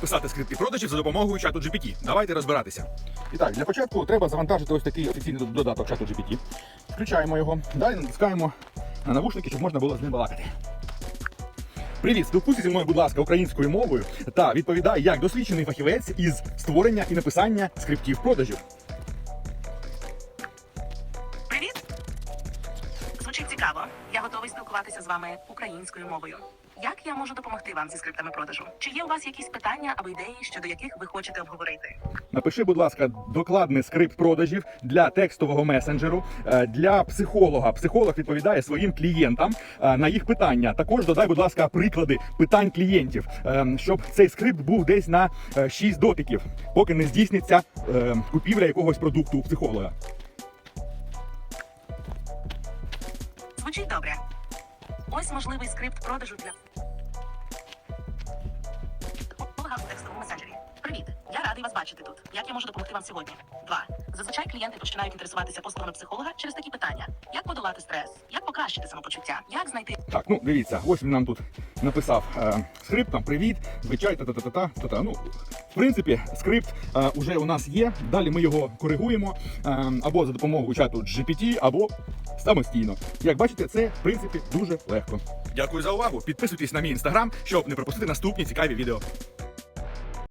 писати скрипти продажів за допомогою чату GPT. Давайте розбиратися. І так, для початку треба завантажити ось такий офіційний додаток чату GPT. Включаємо його, далі натискаємо на навушники, щоб можна було з ним балакати. Привіт, спілкуйся зі мною, будь ласка, українською мовою та відповідай як досвідчений фахівець із створення і написання скриптів продажів. Привіт! Звучить цікаво. Я готовий спілкуватися з вами українською мовою. Як я можу допомогти вам зі скриптами продажу? Чи є у вас якісь питання або ідеї, щодо яких ви хочете обговорити? Напиши, будь ласка, докладний скрипт продажів для текстового месенджеру е, для психолога. Психолог відповідає своїм клієнтам е, на їх питання. Також додай, будь ласка, приклади питань клієнтів, е, щоб цей скрипт був десь на 6 дотиків, поки не здійсниться купівля якогось продукту у психолога. Звучить добре. Ось можливий скрипт продажу для текстовому месенджері. Привіт! Я радий вас бачити тут. Як я можу допомогти вам сьогодні? Два. Зазвичай клієнти починають інтересуватися послугами психолога через такі питання: як подолати стрес, як покращити самопочуття, як знайти Так, ну дивіться, ось він нам тут написав е, скрипт, там привіт, звичай, та-та-та-та, та-та. Ну, в принципі, скрипт е, уже у нас є. Далі ми його коригуємо е, або за допомогою чату GPT, або самостійно. Як бачите, це в принципі дуже легко. Дякую за увагу. Підписуйтесь на мій інстаграм, щоб не пропустити наступні цікаві відео.